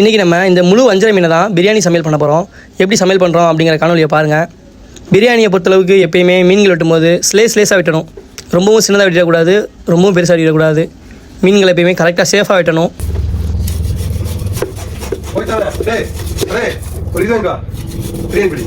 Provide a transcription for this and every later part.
இன்றைக்கி நம்ம இந்த முழு வஞ்சர மீனை தான் பிரியாணி சமையல் பண்ண போகிறோம் எப்படி சமையல் பண்ணுறோம் அப்படிங்கிற காணொலியை பாருங்கள் பிரியாணியை பொறுத்தளவுக்கு எப்பயுமே மீன்கள் வெட்டும்போது ஸ்லே ஸ்லேஸாக வெட்டணும். ரொம்பவும் சின்னதாக வெட்டிடக்கூடாது ரொம்பவும் பெருசாக வெட்டிடக்கூடாது. மீன்களை எப்பயுமே கரெக்டாக சேஃபாக வெட்டணும். போயிட்டாங்க டேய் டேய் பிரியாணி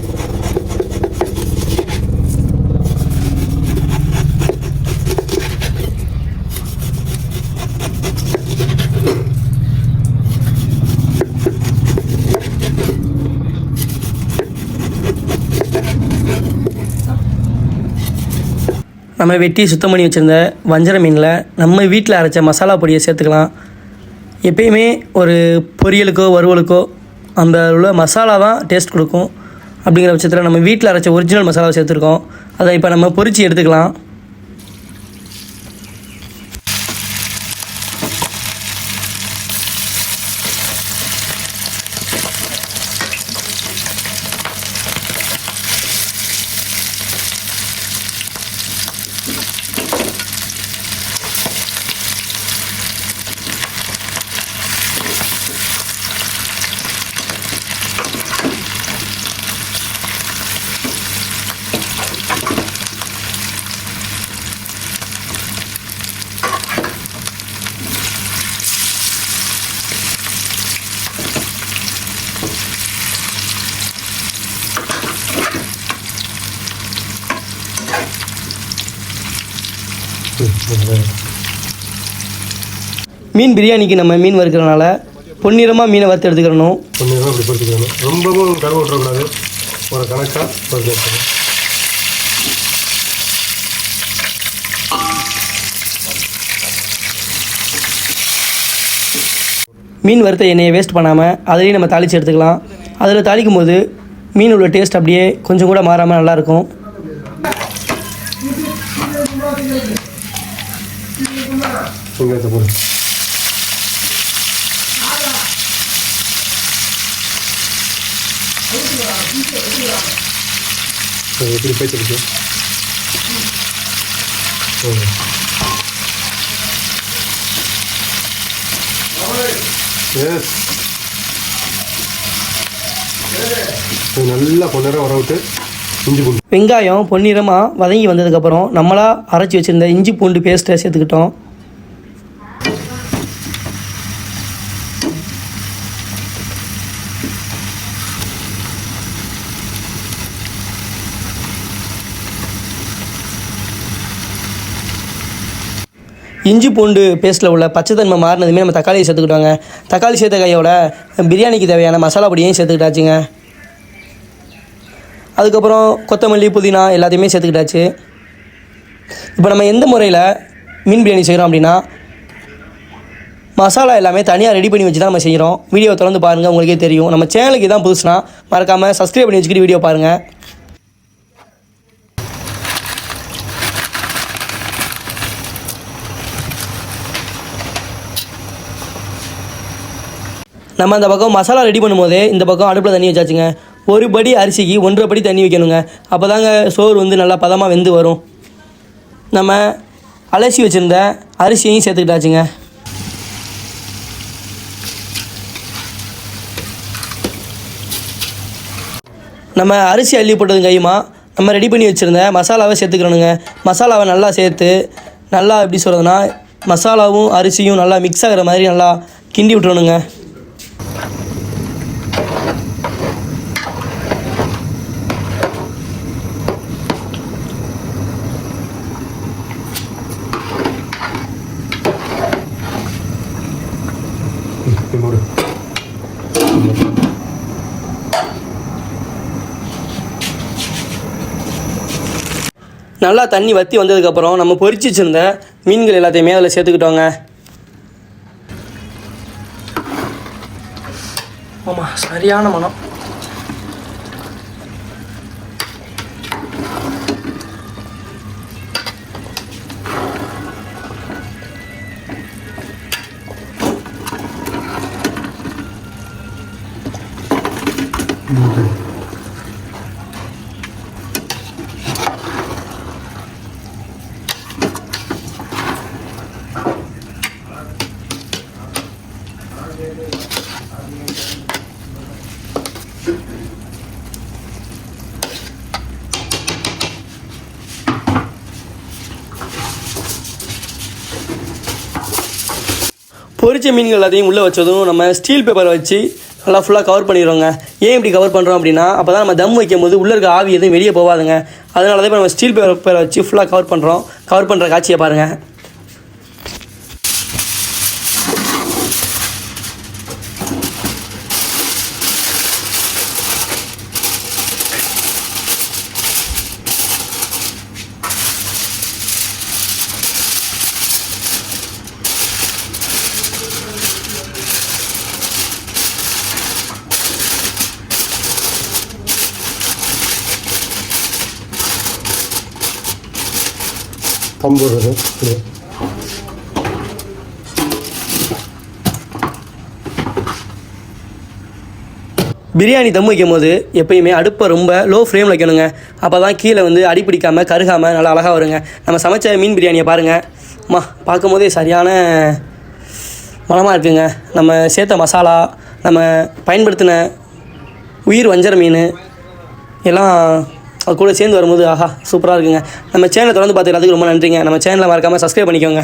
நம்ம வெட்டி சுத்தம் பண்ணி வச்சுருந்த வஞ்சர மீனில் நம்ம வீட்டில் அரைச்ச மசாலா பொடியை சேர்த்துக்கலாம். எப்பயுமே ஒரு பொரியலுக்கோ வறுவலுக்கோ அந்த உள்ள மசாலா தான் டேஸ்ட் கொடுக்கும். அப்படிங்கிற பட்சத்தில் நம்ம வீட்டில் அரைச்ச ஒரிஜினல் மசாலாவை சேர்த்துருக்கோம். அதை இப்போ நம்ம பொரிச்சு எடுத்துக்கலாம். மீன் பிரியாணிக்கு நம்ம மீன் வறுக்கிறனால பொன்னிறமாக மீனை வறுத்து எடுத்துக்கிறணும். நேரம் அப்படி பொறுத்துக்கணும் ரொம்பவும் கருவ விட்டுறக்கூடாது. ஒரு கணக்காக பொறுத்து எடுத்துக்கணும் மீன் வறுத்த எண்ணெயை வேஸ்ட் பண்ணாமல் அதிலையும் நம்ம தாளித்து எடுத்துக்கலாம். அதில் தாளிக்கும் போது மீன் உள்ள டேஸ்ட் அப்படியே கொஞ்சம் கூட மாறாமல் நல்லாயிருக்கும் வெங்காயத்தை போடு. எப்படி பேச்சிருக்கு எஸ் நல்லா கொஞ்ச வர விட்டு இஞ்சி பூண்டு. வெங்காயம் பொன்னிறமாக வதங்கி வந்ததுக்கப்புறம் நம்மளா அரைச்சி வச்சுருந்த இஞ்சி பூண்டு பேஸ்ட்டை சேர்த்துக்கிட்டோம். இஞ்சி பூண்டு பேஸ்ட்டில் உள்ள பச்சைத்தன்மை மாறினதுமே நம்ம தக்காளியை சேர்த்துக்கிட்டோங்க. தக்காளி சேர்த்த கையோட பிரியாணிக்கு தேவையான மசாலா பொடியையும் சேர்த்துக்கிட்டாச்சுங்க. அதுக்கப்புறம் கொத்தமல்லி புதினா எல்லாத்தையுமே சேர்த்துக்கிட்டாச்சு. இப்போ நம்ம எந்த முறையில் மீன் பிரியாணி செய்கிறோம் அப்படின்னா மசாலா எல்லாமே தனியாக ரெடி பண்ணி வச்சு தான் நம்ம செய்கிறோம் வீடியோ தொடர்ந்து பாருங்கள் உங்களுக்கே தெரியும். நம்ம சேனலுக்கு இதான் புதுசுனா மறக்காமல் சப்ஸ்கிரைப் பண்ணி வச்சுக்கிட்டு வீடியோ பாருங்கள் நம்ம அந்த பக்கம் மசாலா ரெடி பண்ணும்போதே இந்த பக்கம் அடுப்பில் தண்ணி வச்சாச்சுங்க. ஒரு படி அரிசிக்கு ஒன்றரை படி தண்ணி வைக்கணுங்க. அப்போ தாங்க சோறு வந்து நல்லா பதமாக வெந்து வரும். நம்ம அலசி வச்சுருந்த அரிசியையும் சேர்த்துக்கிட்டாச்சுங்க. நம்ம அரிசி அள்ளி போட்டது கையுமா? நம்ம ரெடி பண்ணி வச்சுருந்த மசாலாவை சேர்த்துக்கிறோனுங்க மசாலாவை நல்லா சேர்த்து நல்லா எப்படி சொல்கிறதுனா மசாலாவும் அரிசியும் நல்லா மிக்ஸ் ஆகிற மாதிரி நல்லா கிண்டி விட்டுறணுங்க. மூடு நல்லா தண்ணி வற்றி வந்ததுக்கப்புறம் நம்ம பொறிச்சு வச்சுருந்த மீன்கள் எல்லாத்தையுமே அதில் சேர்த்துக்கிட்டோங்க. ஆமாம் சரியான மனம் பொரிச்ச மீன்கள் எல்லாத்தையும் உள்ளே வச்சதும் நம்ம ஸ்டீல் பேப்பரை வச்சு நல்லா ஃபுல்லாக கவர் பண்ணிடுறோங்க. ஏன் இப்படி கவர் பண்ணுறோம் அப்படின்னா அப்போ தான் நம்ம தம் வைக்கும் போது உள்ளே இருக்க ஆவி எதுவும் வெளியே போகாதுங்க. அதனால தான் இப்போ நம்ம ஸ்டீல் பேப்பரை வச்சு ஃபுல்லாக கவர் பண்ணுறோம் கவர் பண்ணுற காட்சியை பாருங்கள் தம் போடுறது பிரியாணி தம் வைக்கும் போது எப்பயுமே அடுப்பை ரொம்ப லோ ஃப்ளேமில் வைக்கணுங்க. அப்போ தான் கீழே வந்து அடி பிடிக்காமல் கருகாமல் நல்லா அழகாக வருங்க. நம்ம சமைச்ச மீன் பிரியாணியை பாருங்கள் அம்மா பார்க்கும்போதே சரியான மனமாக இருக்குங்க. நம்ம சேர்த்த மசாலா நம்ம பயன்படுத்தின உயிர் வஞ்சர மீன் எல்லாம் அது கூட சேர்ந்து வரும்போது ஆஹா சூப்பராக இருக்குங்க. நம்ம சேனலை தொடர்ந்து பார்த்துக்கிறதுக்கு ரொம்ப நன்றிங்க. நம்ம சேனலை மறக்காமல் சப்ஸ்கிரைப் பண்ணிக்கோங்க.